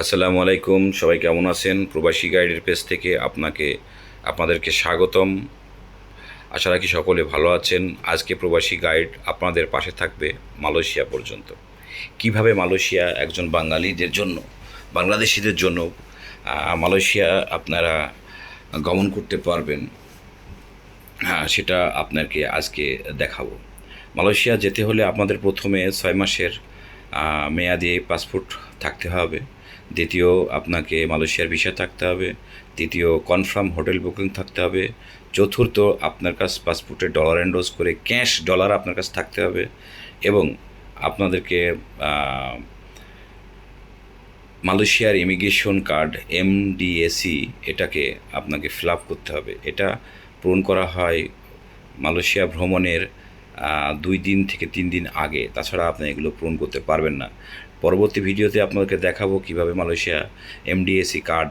আসসালামু আলাইকুম, সবাই কেমন আছেন? প্রবাসী গাইডের পেজ থেকে আপনাকে, আপনাদেরকে স্বাগতম। আশা রাখি সকলে ভালো আছেন। আজকে প্রবাসী গাইড আপনাদের পাশে থাকবে মালয়েশিয়া পর্যন্ত। কীভাবে মালয়েশিয়া একজন বাঙালিদের জন্য, বাংলাদেশিদের জন্য মালয়েশিয়া আপনারা গমন করতে পারবেন হ্যাঁ সেটা আপনাকে আজকে দেখাবো। মালয়েশিয়া যেতে হলে আপনাদের প্রথমে ছয় মাসের মেয়াদি পাসপোর্ট থাকতে হবে। দ্বিতীয়, আপনাকে মালয়েশিয়ার ভিসা থাকতে হবে। তৃতীয়, কনফার্ম হোটেল বুকিং থাকতে হবে। চতুর্থ, আপনার কাছ পাসপোর্টে ডলার এন্ডোজ করে ক্যাশ ডলার আপনার কাছে থাকতে হবে এবং আপনাদেরকে মালয়েশিয়ার ইমিগ্রেশন কার্ড এমডিএসি এটাকে আপনাকে ফিল আপ করতে হবে। এটা পূরণ করা হয় মালয়েশিয়া ভ্রমণের দুই দিন থেকে তিন দিন আগে। তাছাড়া আপনি এগুলো পূরণ করতে পারবেন না। পরবর্তী ভিডিওতে আপনাদেরকে দেখাবো কীভাবে মালয়েশিয়া এমডিএসি কার্ড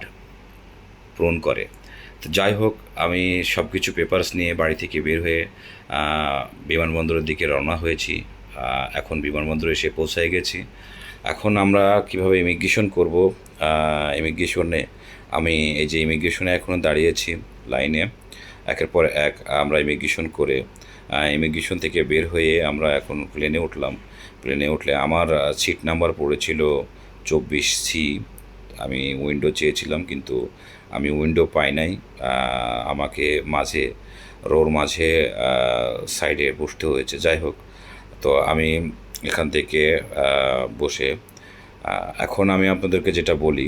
পূরণ করে। তো যাই হোক, আমি সব কিছু পেপারস নিয়ে বাড়ি থেকে বের হয়ে বিমানবন্দরের দিকে রওনা হয়েছি। এখন বিমানবন্দরে এসে পৌঁছায় গেছি। এখন আমরা কীভাবে ইমিগ্রেশন করব? ইমিগ্রেশনে আমি এই যে ইমিগ্রেশনে এখনও দাঁড়িয়েছি লাইনে একের পর এক আমরা ইমিগ্রেশন করে ইমিগ্রেশন থেকে বের হয়ে আমরা এখন প্লেনে উঠলাম। প্লেনে উঠলে আমার সিট নাম্বার পড়েছিল চব্বিশ সি আমি উইন্ডো চেয়েছিলাম কিন্তু আমি উইন্ডো পাই নাই। আমাকে মাঝে, রোর মাঝে সাইডে বসতে হয়েছে। যাই হোক, তো আমি এখান থেকে বসে এখন আমি আপনাদেরকে যেটা বলি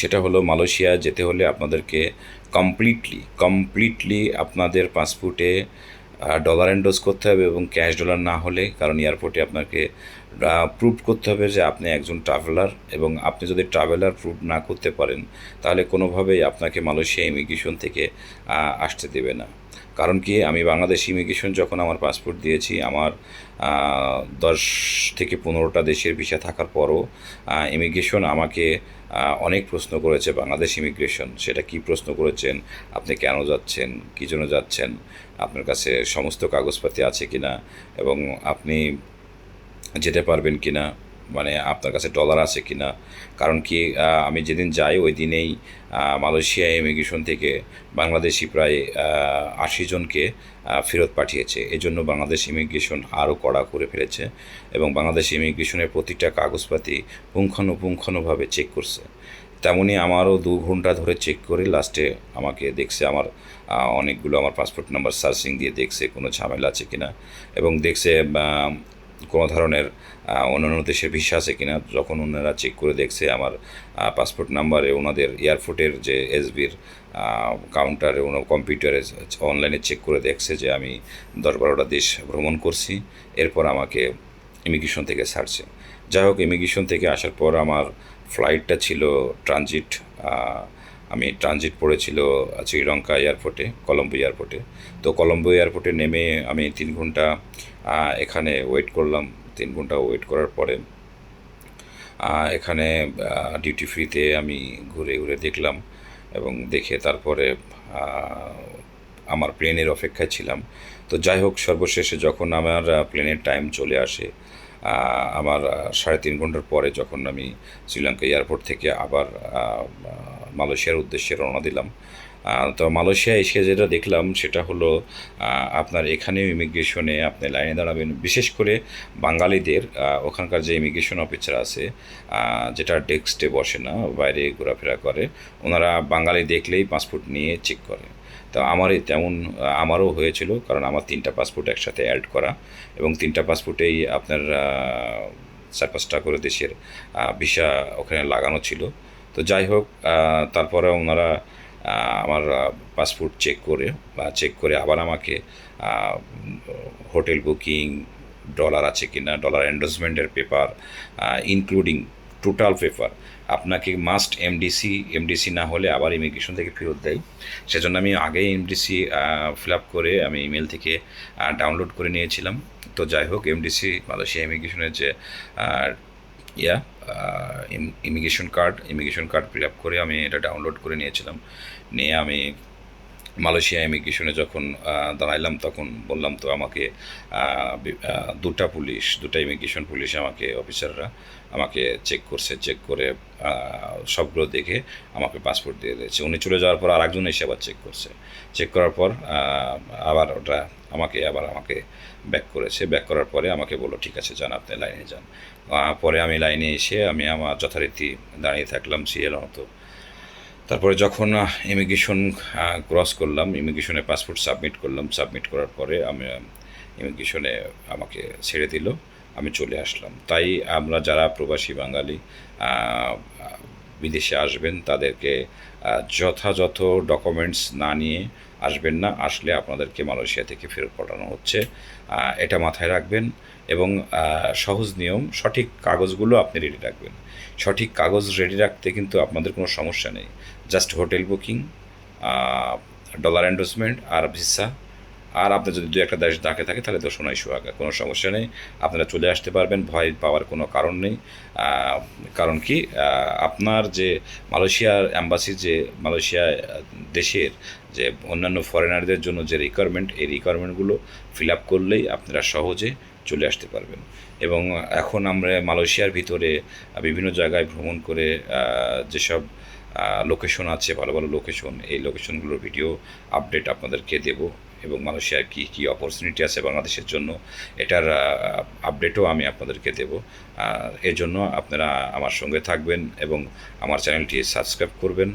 সেটা হলো মালয়েশিয়া যেতে হলে আপনাদেরকে কমপ্লিটলি কমপ্লিটলি আপনাদের পাসপোর্টে ডলার এন্ডোজ করতে হবে এবং ক্যাশ ডলার না হলে, কারণ এয়ারপোর্টে আপনাকে প্রুভ করতে হবে যে আপনি একজন ট্রাভেলার এবং আপনি যদি ট্রাভেলার প্রুভ না করতে পারেন, তাহলে কোনোভাবেই আপনাকে মালয়েশিয়া ইমিগ্রেশন থেকে আসতে দেবে না। কারণ কি, আমি বাংলাদেশ ইমিগ্রেশন যখন আমার পাসপোর্ট দিয়েছি, আমার দশ থেকে পনেরোটা দেশের ভিসা থাকার পরও ইমিগ্রেশন আমাকে অনেক প্রশ্ন করেছে বাংলাদেশ ইমিগ্রেশন। সেটা কি প্রশ্ন করেছেন? আপনি কেন যাচ্ছেন? কী জন্য যাচ্ছেন? আপনার কাছে সমস্ত কাগজপাতি আছে কি না এবং আপনি যেতে পারবেন কি না মানে আপনার কাছে ডলার আছে কি না কারণ কি আমি যেদিন যাই, ওই দিনেই মালয়েশিয়া ইমিগ্রেশন থেকে বাংলাদেশি প্রায় আশি জনকে ফেরত পাঠিয়েছে। এজন্য বাংলাদেশ ইমিগ্রেশন আরও কড়া করে ফেলেছে এবং বাংলাদেশ ইমিগ্রেশনের প্রতিটা কাগজপাতি পুঙ্খানুপুঙ্খানুভাবে চেক করছে। তেমনই আমারও দু ঘণ্টা ধরে চেক করে লাস্টে আমাকে দেখছে আমার অনেকগুলো আমার পাসপোর্ট নাম্বার সার্চিং দিয়ে দেখছে কোনো ঝামেলা আছে কিনা। এবং দেখছে কোনো ধরনের আহ, অন্যান্য দেশের ভিসা আছে কিনা যখন ওনারা চেক করে দেখছে আমার পাসপোর্ট নাম্বারে ওনাদের এয়ারপোর্টের যে এসবির কাউন্টারে ওনার কম্পিউটারে অনলাইনে চেক করে দেখছে যে আমি দশ বারোটা দেশ ভ্রমণ করছি এরপর আমাকে ইমিগ্রেশন থেকে ছাড়ছে। যাই হোক ইমিগ্রেশন থেকে আসার পর আমার ফ্লাইটটা ছিল ট্রানজিট আমি ট্রানজিট পড়েছিল শ্রীলঙ্কা এয়ারপোর্টে কলম্বো এয়ারপোর্টে তো কলম্বো এয়ারপোর্টে নেমে আমি তিন ঘণ্টা এখানে ওয়েট করলাম। তিন ঘণ্টা ওয়েট করার পরে এখানে ডিউটি ফ্রিতে আমি ঘুরে ঘুরে দেখলাম এবং দেখে তারপরে আমার প্লেনের অপেক্ষায় ছিলাম। তো যাই হোক, সর্বশেষে যখন আমার প্লেনের টাইম চলে আসে আমার সাড়ে তিন ঘণ্টার পরে যখন আমি শ্রীলঙ্কা এয়ারপোর্ট থেকে আবার মালয়েশিয়ার উদ্দেশ্যে রওনা দিলাম তো মালয়েশিয়া এসে যেটা দেখলাম সেটা হলো আপনার এখানেও ইমিগ্রেশনে আপনি লাইনে দাঁড়াবেন। বিশেষ করে বাঙালিদের ওখানকার যে ইমিগ্রেশন অফিসার আছে যেটা ডেস্কে বসে না, বাইরে ঘোরাফেরা করে, ওনারা বাঙালি দেখলেই পাসপোর্ট নিয়ে চেক করে। তো আমারই তেমন, আমারও হয়েছিল, কারণ আমার তিনটা পাসপোর্ট একসাথে অ্যাড করা এবং তিনটা পাসপোর্টেই আপনার চার পাঁচটা করে দেশের ভিসা ওখানে লাগানো ছিল। তো যাই হোক তারপরে ওনারা আমার পাসপোর্ট চেক করে বা চেক করে আবার আমাকে হোটেল বুকিং ডলার আছে কি না ডলার এন্ডোজমেন্টের পেপার ইনক্লুডিং টোটাল পেপার। আপনাকে মাস্ট এমডিসি এমডিসি না হলে আবার ইমিগ্রেশন থেকে ফেরত দেয়। সেজন্য আমি আগেই এমডিসি ফিল আপ করে আমি ইমেল থেকে ডাউনলোড করে নিয়েছিলাম। তো যাই হোক এমডিসি মালয়েশিয়া ইমিগ্রেশনের যে yeah immigration card immigration card fill up করে আমি এটা ডাউনলোড করে নিয়েছিলাম। নিয়ে আমি মালয়েশিয়া ইমিগ্রেশনে যখন দাঁড়াইলাম তখন বললাম, তো আমাকে দুটা পুলিশ, দুটা ইমিগ্রেশন পুলিশ আমাকে, অফিসাররা আমাকে চেক করছে, চেক করে সবগুলো দেখে আমাকে পাসপোর্ট দিয়ে দিয়েছে। উনি চলে যাওয়ার পর আরেকজন এসে আবার চেক করছে। চেক করার পর আবার ওটা আমাকে, আবার আমাকে ব্যাক করেছে। ব্যাক করার পরে আমাকে বলল, ঠিক আছে, যান, আপনি লাইনে যান। পরে আমি লাইনে এসে আমি আমার যথারীতি দাঁড়িয়ে থাকলাম সিরিয়াল মতো তারপরে যখন ইমিগ্রেশন ক্রস করলাম ইমিগ্রেশনে পাসপোর্ট সাবমিট করলাম সাবমিট করার পরে আমি ইমিগ্রেশনে আমাকে ছেড়ে দিল, আমি চলে আসলাম। তাই আমরা যারা প্রবাসী বাঙালি বিদেশে আসবেন, তাদেরকে যথাযথ ডকুমেন্টস না নিয়ে আসবেন না, আসলে আপনাদেরকে মালয়েশিয়া থেকে ফেরত পাঠানো হচ্ছে। এটা মাথায় রাখবেন। এবং সহজ নিয়ম, সঠিক কাগজগুলো আপনি রেডি রাখবেন। সঠিক কাগজ রেডি রাখতে কিন্তু আপনাদের কোনো সমস্যা নেই। Just hotel booking dollar endorsement আর ভিসা আর আপনার যদি দু একটা দেশ ডাকে থাকে তাহলে তো সোনাই সোহাগা কোনো সমস্যা নেই। আপনারা চলে আসতে পারবেন, ভয় পাওয়ার কোনো কারণ নেই। কারণ কি আপনার যে মালয়েশিয়ার অ্যাম্বাসি যে মালয়েশিয়া দেশের যে অন্যান্য ফরেনারদের জন্য যে রিকোয়ারমেন্ট এই রিকোয়ারমেন্টগুলো ফিল আপ করলেই আপনারা সহজে চলে আসতে পারবেন। এবং এখন আমরা মালয়েশিয়ার ভিতরে বিভিন্ন জায়গায় ভ্রমণ করে যেসব লোকেশন আছে, ভালো ভালো লোকেশন এই লোকেশনগুলোর ভিডিও আপডেট আপনাদেরকে দেব এবং মালয়েশিয়ার কী কী অপরচুনিটি আছে বাংলাদেশের জন্য, এটার আপডেটও আমি আপনাদেরকে দেব। এর জন্য আপনারা আমার সঙ্গে থাকবেন এবং আমার চ্যানেলটি সাবস্ক্রাইব করবেন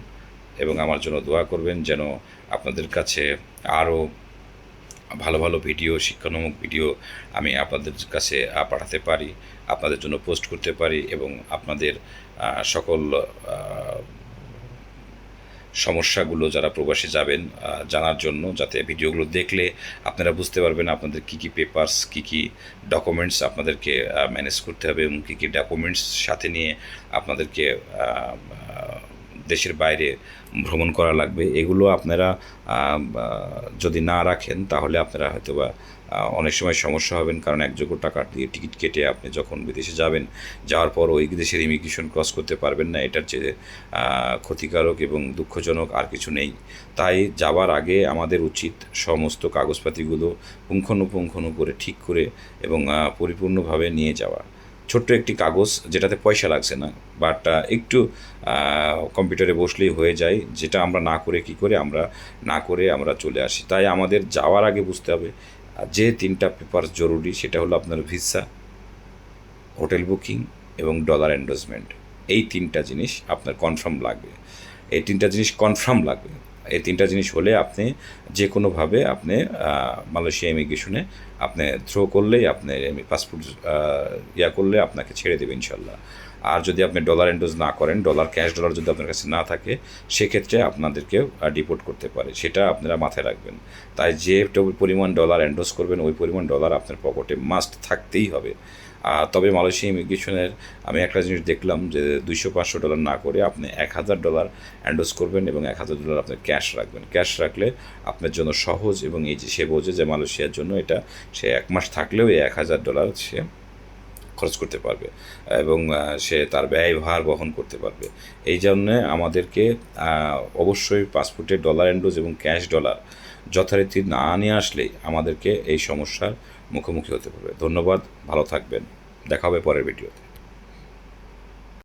এবং আমার জন্য দোয়া করবেন যেন আপনাদের কাছে আরও ভালো ভালো ভিডিও শিক্ষানমূলক ভিডিও আমি আপনাদের কাছে পাঠাতে পারি, আপনাদের জন্য পোস্ট করতে পারি এবং আপনাদের সকল সমস্যাগুলো যারা প্রবাসী যাবেন জানার জন্য যাতে ভিডিওগুলো দেখলে আপনারা বুঝতে পারবেন আপনাদের কী কী পেপার্স কী কী ডকুমেন্টস আপনাদেরকে ম্যানেজ করতে হবে এবং কী কী ডকুমেন্টস সাথে নিয়ে আপনাদেরকে দেশের বাইরে ভ্রমণ করা লাগবে। এগুলো আপনারা যদি না রাখেন, তাহলে আপনারা হয়তো বা অনেক সময় সমস্যা হবেন। কারণ এক যোগ্য টাকা দিয়ে টিকিট কেটে আপনি যখন বিদেশে যাবেন, যাওয়ার পর ওই দেশের ইমিগ্রেশন ক্রস করতে পারবেন না। এটার চেয়ে ক্ষতিকারক এবং দুঃখজনক আর কিছু নেই। তাই যাওয়ার আগে আমাদের উচিত সমস্ত কাগজপাতিগুলো পুঙ্খানুপুঙ্খানু করে ঠিক করে এবং পরিপূর্ণভাবে নিয়ে যাওয়া। ছোট্ট একটি কাগজ যেটাতে পয়সা লাগছে না বাট একটু কম্পিউটারে বসলেই হয়ে যায়, যেটা আমরা না করে কি করে আমরা না করে আমরা চলে আসি। তাই আমাদের যাওয়ার আগে বুঝতে হবে যে তিনটা পেপার জরুরি সেটা হলো আপনার ভিসা হোটেল বুকিং এবং ডলার এন্ডোজমেন্ট এই তিনটা জিনিস আপনার কনফার্ম লাগবে। এই তিনটা জিনিস কনফার্ম লাগবে। এই তিনটা জিনিস হলে আপনি যে কোনোভাবে আপনি মালয়েশিয়া ইমিগ্রেশনে আপনি থ্রো করলেই আপনি পাসপোর্ট ইয়া করলে আপনাকে ছেড়ে দেবে ইনশাল্লাহ। আর যদি আপনি ডলার এন্ডোজ না করেন ডলার ক্যাশ ডলার যদি আপনার কাছে না থাকে, সেক্ষেত্রে আপনাদেরকেও ডিপোর্ট করতে পারে। সেটা আপনারা মাথায় রাখবেন। তাই যে পরিমাণ ডলার এন্ডোজ করবেন, ওই পরিমাণ ডলার আপনার পকেটে মাস্ট থাকতেই হবে। তবে মালয়েশিয়া ইমিগ্রেশনের আমি একটা জিনিস দেখলাম যে দুইশো পাঁচশো ডলার না করে আপনি এক হাজার ডলার অ্যান্ডোজ করবেন এবং এক হাজার ডলার আপনি ক্যাশ রাখবেন। ক্যাশ রাখলে আপনার জন্য সহজ এবং এই যে সে বোঝে যে মালয়েশিয়ার জন্য এটা সে এক মাস থাকলেও এই এক হাজার ডলার সে খরচ করতে পারবে এবং সে তার ব্যয়ভার বহন করতে পারবে। এই জন্যে আমাদেরকে অবশ্যই পাসপোর্টে ডলার অ্যান্ডোজ এবং ক্যাশ ডলার যথারীতি না নিয়ে আসলেই আমাদেরকে এই সমস্যার মুখোমুখি হতে পারবে। ধন্যবাদ ভালো থাকবেন। দেখা হবে পরের ভিডিওতে।